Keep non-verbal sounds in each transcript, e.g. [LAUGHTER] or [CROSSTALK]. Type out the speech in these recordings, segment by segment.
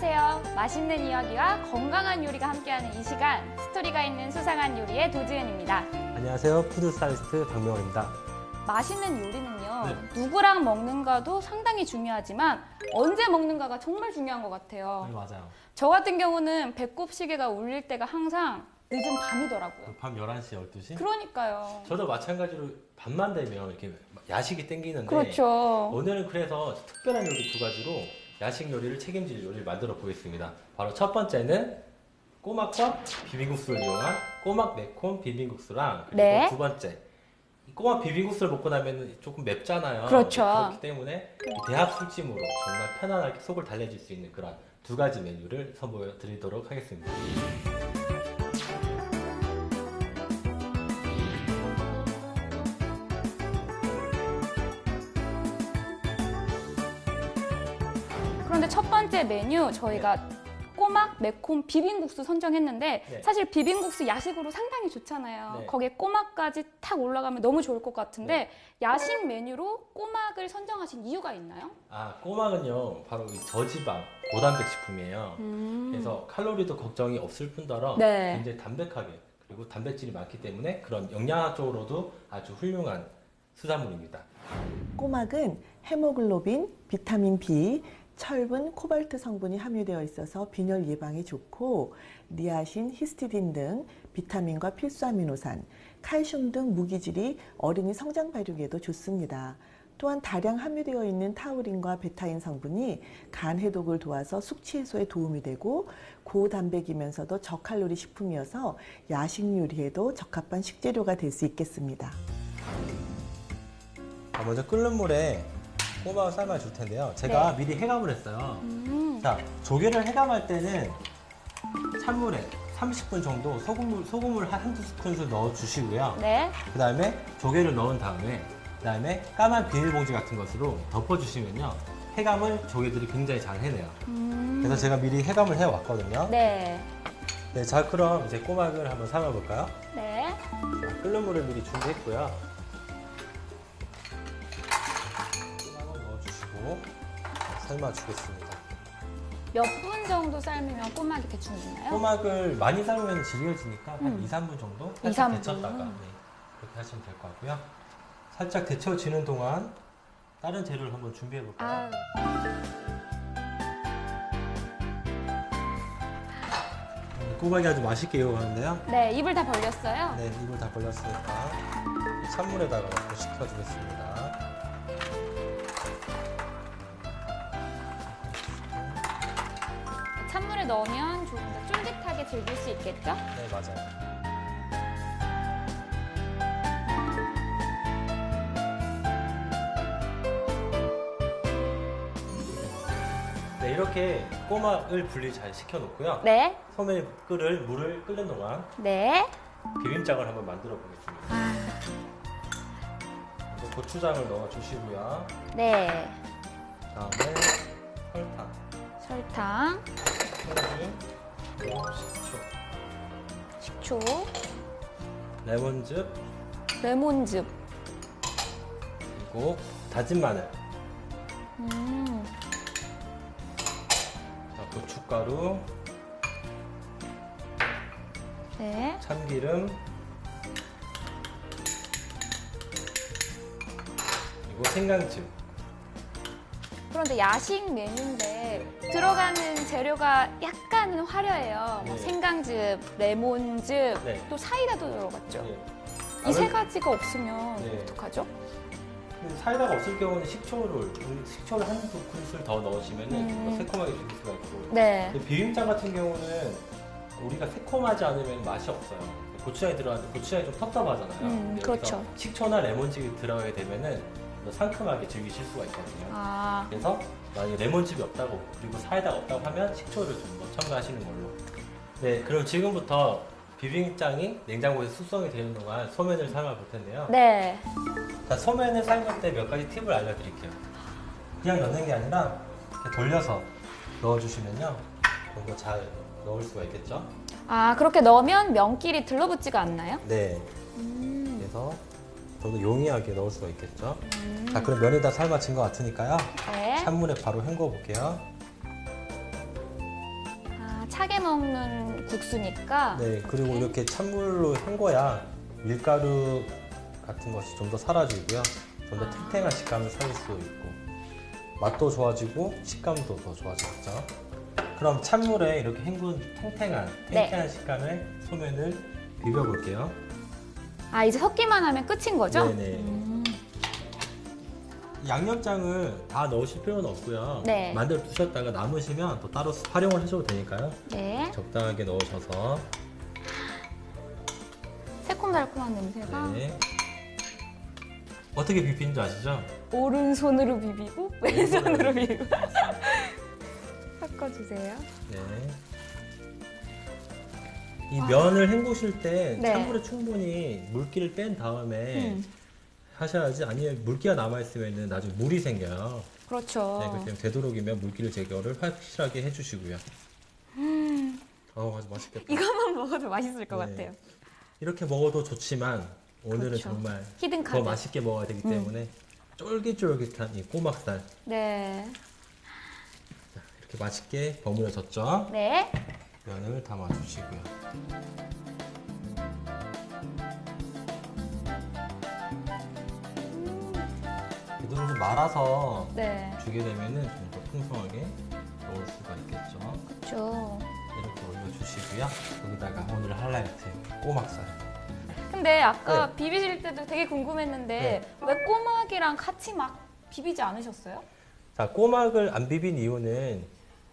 안녕하세요. 맛있는 이야기와 건강한 요리가 함께하는 이 시간 스토리가 있는 수상한 요리의 도지은입니다. 안녕하세요. 푸드 스타일리스트 박명호입니다. 맛있는 요리는요 네. 누구랑 먹는가도 상당히 중요하지만 언제 먹는가가 정말 중요한 것 같아요. 맞아요. 저 같은 경우는 배꼽 시계가 울릴 때가 항상 늦은 밤이더라고요. 밤 11시, 12시? 그러니까요. 저도 마찬가지로 밤만 되면 이렇게 야식이 땡기는데 그렇죠. 오늘은 그래서 특별한 요리 두 가지로 야식 요리를 책임질 요리를 만들어 보겠습니다. 바로 첫 번째는 꼬막과 비빔국수를 이용한 꼬막 매콤 비빔국수랑 그리고 네. 두 번째 이 꼬막 비빔국수를 먹고 나면 조금 맵잖아요. 그렇죠. 그렇기 때문에 이 대합 술찜으로 정말 편안하게 속을 달래줄 수 있는 그런 두 가지 메뉴를 선보여 드리도록 하겠습니다. 번째 메뉴 저희가 꼬막 매콤 비빔국수 선정했는데 네. 사실 비빔국수 야식으로 상당히 좋잖아요. 네. 거기에 꼬막까지 탁 올라가면 너무 좋을 것 같은데 야식 메뉴로 꼬막을 선정하신 이유가 있나요? 아 꼬막은요 바로 이 저지방 고단백 식품이에요. 그래서 칼로리도 걱정이 없을 뿐더러 음. 네. 굉장히 담백하게 그리고 단백질이 많기 때문에 그런 영양학적으로도 아주 훌륭한 수산물입니다. 꼬막은 헤모글로빈, 비타민 B, 철분, 코발트 성분이 함유되어 있어서 빈혈 예방에 좋고 니아신, 히스티딘 등 비타민과 필수 아미노산, 칼슘 등 무기질이 어린이 성장 발육에도 좋습니다. 또한 다량 함유되어 있는 타우린과 베타인 성분이 간 해독을 도와서 숙취 해소에 도움이 되고 고단백이면서도 저칼로리 식품이어서 야식 요리에도 적합한 식재료가 될 수 있겠습니다. 자, 먼저 끓는 물에 꼬막을 삶아 줄 텐데요. 제가 네. 미리 해감을 했어요. 음. 자 조개를 해감할 때는 찬물에 30분 정도 소금물, 소금을 한 한두 스푼씩 넣어 주시고요. 네. 그 다음에 조개를 넣은 다음에 그 다음에 까만 비닐봉지 같은 것으로 덮어주시면요 해감을 조개들이 굉장히 잘 해내요 음. 그래서 제가 미리 해감을 해왔거든요 네. 네, 자 그럼 이제 꼬막을 한번 삶아볼까요? 네. 자, 끓는 물을 미리 준비했고요 삶아주겠습니다 몇 분 정도 삶으면 꼬막이 대충 되나요? 꼬막을 많이 삶으면 질겨지니까 한 음. 2, 3분 정도 2, 살짝 3분. 데쳤다가 네, 그렇게 하시면 될 것 같고요 살짝 데쳐지는 동안 다른 재료를 한번 준비해 볼까요? 아, 꼬막이 아주 맛있게 익어가는데요. 네. 입을 다 벌렸어요. 네, 입을 다 벌렸으니까 이 찬물에다가 넣고 식혀주겠습니다. 넣으면 조금 더 쫄깃하게 즐길 수 있겠죠? 네, 맞아요. 네, 이렇게 꼬막을 분리 잘 식혀놓고요. 네. 소면에 끓을 물을 끓는 동안 네. 비빔장을 한번 만들어 보겠습니다. 아, 먼저 고추장을 넣어 주시고요. 네. 다음에 설탕, 설탕, 식초, 식초, 레몬즙, 레몬즙. 그리고 다진 마늘, 음. 자, 고춧가루, 네. 참기름, 그리고 생강즙. 그런데 야식 메뉴인데 들어가는 재료가 약간은 화려해요. 뭐 네. 생강즙, 레몬즙, 네. 또 사이다도 들어갔죠. 예. 이세 아무래도- 가지가 없으면 네. 어떡하죠? 사이다가 없을 경우는 식초를 음, 식초를 한두 큰술 더 넣으시면 음. 은 새콤하게 즐길 수가 있고 네. 비빔장 같은 경우는 우리가 새콤하지 않으면 맛이 없어요. 고추장이 들어가는데 고추장이 좀 텁텁하잖아요. 음, 그렇죠. 식초나 레몬즙이 들어가게 되면은 더 상큼하게 즐기실 수가 있거든요. 아, 그래서 만약에 레몬즙이 없다고 그리고 사이다가 없다고 하면 식초를 좀 더 첨가하시는 걸로. 네, 그럼 지금부터 비빔장이 냉장고에서 숙성이 되는 동안 소면을 삶아 볼 텐데요. 네. 자, 소면을 삶을 때 몇 가지 팁을 알려드릴게요. 그냥 넣는 게 아니라 이렇게 돌려서 넣어주시면요. 좀더잘 넣을 수가 있겠죠? 아, 그렇게 넣으면 면끼리 들러붙지가 않나요? 네. 음. 그래서 좀더 용이하게 넣을 수가 있겠죠? 음. 자, 그럼 면이 다 삶아진 것 같으니까요. 네. 찬물에 바로 헹궈 볼게요. 차게 먹는 국수니까 네, 그리고 이렇게 찬물로 헹궈야 밀가루 같은 것이 좀 더 사라지고요. 좀 더 탱탱한 식감을 살릴 수 있고 맛도 좋아지고 식감도 더 좋아지겠죠. 그럼 찬물에 이렇게 헹군 탱탱한 네. 탱탱한 식감의 소면을 비벼볼게요. 아 이제 섞기만 하면 끝인 거죠? 네네. 음, 양념장을 다 넣으실 필요는 없고요. 네. 만들어 두셨다가 남으시면 또 따로 활용을 해줘도 되니까요. 네. 적당하게 넣으셔서 새콤달콤한 냄새가 네. 어떻게 비비는 줄 아시죠? 오른손으로 비비고 왼손으로 비비고 [LAUGHS] 섞어주세요. 네. 이 면을 헹구실 때 네. 찬물에 충분히 물기를 뺀 다음에 음, 하셔야지 아니면 물기가 남아 있으면 나중에 물이 생겨요. 그렇죠. 네, 때문에 되도록이면 물기를 제거를 확실하게 해주시고요. 어우 아주 맛있겠다. 이것만 먹어도 맛있을 것 네. 같아요. 이렇게 먹어도 좋지만 오늘은 그렇죠. 정말 히든 더 카드. 맛있게 먹어야 되기 음. 때문에 쫄깃쫄깃한 이 꼬막살 네. 이렇게 맛있게 버무려졌죠? 네. 면을 담아 주시고요. 이 정도 말아서 네. 주게 되면은 좀 더 풍성하게 먹을 수가 있겠죠. 그렇죠. 이렇게 올려주시고요. 여기다가 오늘 하이라이트 꼬막살. 근데 아까 네. 비비실 때도 되게 궁금했는데 왜 꼬막이랑 같이 막 비비지 않으셨어요? 자, 꼬막을 안 비빈 이유는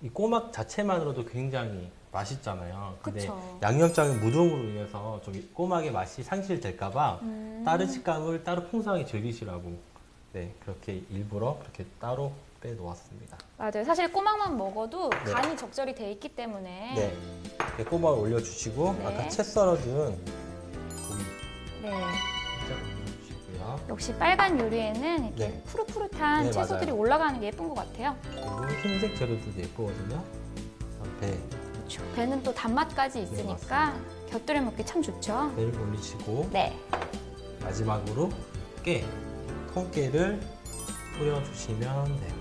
이 꼬막 자체만으로도 굉장히 맛있잖아요. 근데 그쵸. 양념장의 무동으로 인해서 좀이 꼬막의 맛이 상실될까봐 음. 다른 식감을 따로 풍성하게 즐기시라고 네 그렇게 일부러 그렇게 따로 빼놓았습니다. 맞아요. 사실 꼬막만 먹어도 네. 간이 적절히 돼 있기 때문에 네, 이렇게 꼬막을 올려주시고 네. 아까 채 썰어준 고기 네. 살짝 올려주시고요. 역시 빨간 요리에는 이렇게 네. 푸릇푸릇한 네, 채소들이 맞아요. 올라가는 게 예쁜 것 같아요. 그리고 흰색 재료들도 예쁘거든요. 배, 그 렇죠. 배는 또 단맛까지 있으니까 곁들여 먹기 참 좋죠. 배를 올리시고 네. 마지막으로 깨, 통깨를 뿌려주시면 돼요.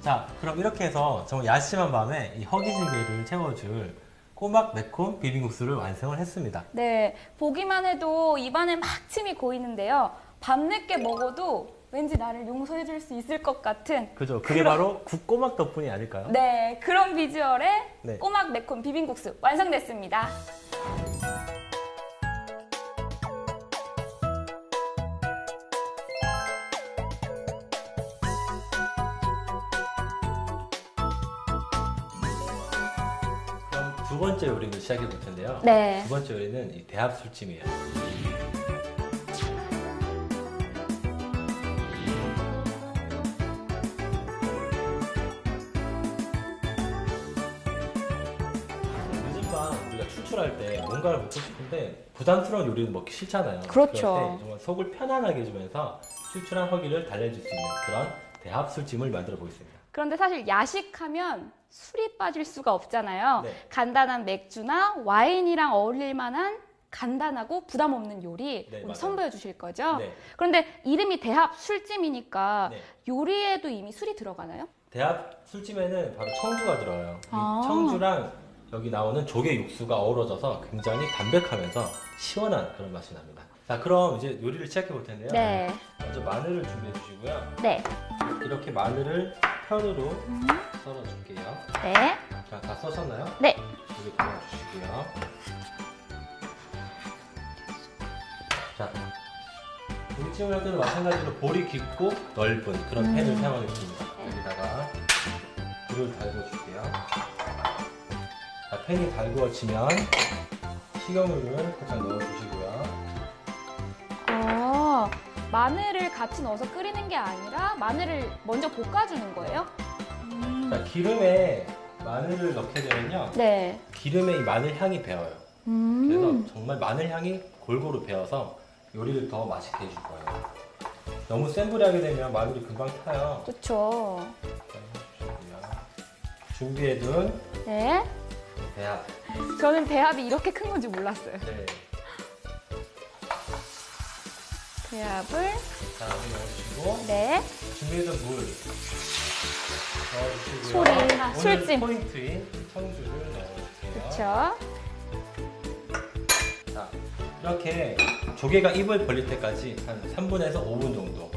자, 그럼 이렇게 해서 정말 야심한 밤에 이 허기지미를 채워줄 꼬막 매콤 비빔국수를 완성을 했습니다. 네. 보기만 해도 입안에 막 침이 고이는데요. 밤늦게 먹어도 왠지 나를 용서해 줄 수 있을 것 같은 그죠? 그게 바로 국꼬막 덕분이 아닐까요? 네, 그런 비주얼의 네. 꼬막 매콤 비빔국수 완성됐습니다. 그럼 두 번째 요리를 시작해 볼 텐데요. 네. 두 번째 요리는 이 대합 술찜이에요. 뭔가를 먹고 싶은데 부담스러운 요리는 먹기 싫잖아요. 그렇죠. 그럴 때 정말 속을 편안하게 해주면서 출출한 허기를 달래줄 수 있는 그런 대합 술찜을 만들어 보겠습니다. 그런데 사실 야식하면 술이 빠질 수가 없잖아요. 네. 간단한 맥주나 와인이랑 어울릴 만한 간단하고 부담 없는 요리 네, 오늘 맞아요. 선보여 주실 거죠? 네. 그런데 이름이 대합 술찜이니까 네. 요리에도 이미 술이 들어가나요? 대합 술찜에는 바로 청주가 들어요. 이 아. 청주랑 여기 나오는 조개 육수가 어우러져서 굉장히 담백하면서 시원한 그런 맛이 납니다. 자, 그럼 이제 요리를 시작해 볼 텐데요. 네. 먼저 마늘을 준비해 주시고요. 네. 이렇게 마늘을 편으로 음. 썰어 줄게요. 네. 자, 다 써셨나요? 네. 여기 담아 주시고요. 자, 김치찜을 할 때는 마찬가지로 볼이 깊고 넓은 그런 음. 팬을 사용하겠습니다. 여기다가 불을 달궈 줄게요. 자, 팬이 달구어지면 식용유를 살짝 넣어주시고요. 어, 마늘을 같이 넣어서 끓이는 게 아니라 마늘을 먼저 볶아주는 거예요? 음. 자, 기름에 마늘을 넣게 되면요. 네. 기름에 이 마늘 향이 배어요. 음. 그래서 정말 마늘 향이 골고루 배어서 요리를 더 맛있게 해줄 거예요. 너무 센 불에 하게 되면 마늘이 금방 타요. 그렇죠. 준비해둔 네. 대합. 저는 대합이 이렇게 큰 건지 몰랐어요. 네. 대합을 자, 여기 넣어주시고 네. 준비해둔 물 넣어주시고요. 소리, 아, 오늘 술찜. 포인트인 청주를 넣어주세요. 그렇죠. 자, 이렇게 조개가 입을 벌릴 때까지 한 3분에서 5분 정도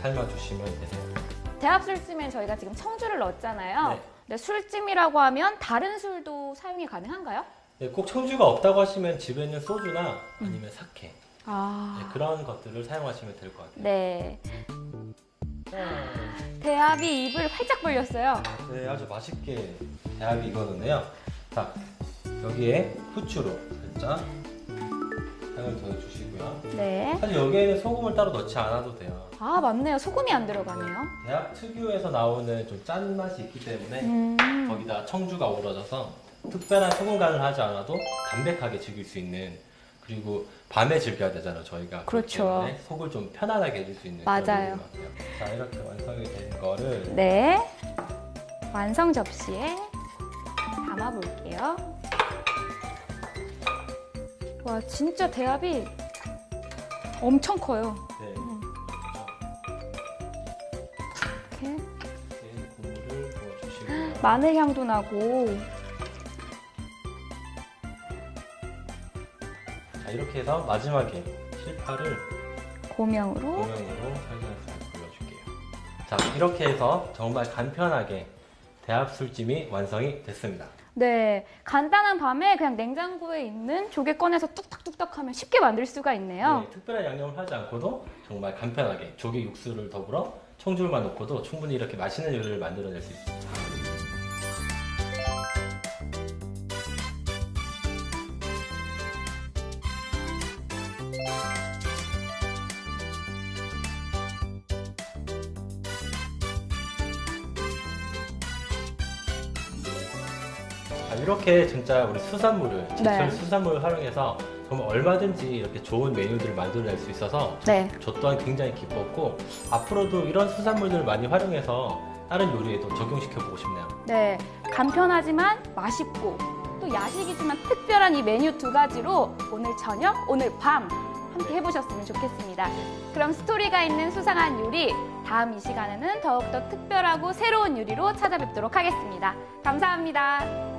삶아주시면 되세요. 대합 술찜엔 저희가 지금 청주를 넣었잖아요. 네. 근데 술찜이라고 하면 다른 술도 사용이 가능한가요? 네, 꼭 청주가 없다고 하시면 집에 있는 소주나 아니면 사케 네, 아, 그런 것들을 사용하시면 될 것 같아요. 네. 대합이 입을 활짝 벌렸어요. 네, 아주 맛있게 대합이 익었는데요. 자, 여기에 후추로 살짝 향을 더해주시고요. 네. 사실 여기에는 소금을 따로 넣지 않아도 돼요. 아, 맞네요. 소금이 안 들어가네요. 대합 특유에서 나오는 좀 짠 맛이 있기 때문에 음. 거기다 청주가 우러져서 특별한 소금 간을 하지 않아도 담백하게 즐길 수 있는 그리고 밤에 즐겨야 되잖아요 저희가 그렇기 그렇죠. 때문에 속을 좀 편안하게 해줄 수 있는 맞아요. 요리인 것 같아요. 자 이렇게 완성이 된 거를 네. 완성 접시에 담아 볼게요. 와, 진짜 대합이 엄청 커요. 네, 마늘 향도 나고 자 이렇게 해서 마지막에 실파를 고명으로 고명으로 살살살 불려줄게요. 자 이렇게 해서 정말 간편하게 대합 술찜이 완성이 됐습니다. 네, 간단한 밤에 그냥 냉장고에 있는 조개 꺼내서 뚝딱뚝딱 하면 쉽게 만들 수가 있네요. 네, 특별한 양념을 하지 않고도 정말 간편하게 조개 육수를 더불어 청주만 넣고도 충분히 이렇게 맛있는 요리를 만들어낼 수 있습니다. 자, 이렇게 진짜 우리 수산물을 제철 네. 수산물을 활용해서 정말 얼마든지 이렇게 좋은 메뉴들을 만들어낼 수 있어서 네, 저 또한 굉장히 기뻤고 앞으로도 이런 수산물들을 많이 활용해서 다른 요리에도 적용시켜 보고 싶네요. 네, 간편하지만 맛있고 또 야식이지만 특별한 이 메뉴 두 가지로 오늘 저녁, 오늘 밤 함께 해보셨으면 좋겠습니다. 그럼 스토리가 있는 수상한 요리 다음 이 시간에는 더욱더 특별하고 새로운 요리로 찾아뵙도록 하겠습니다. 감사합니다.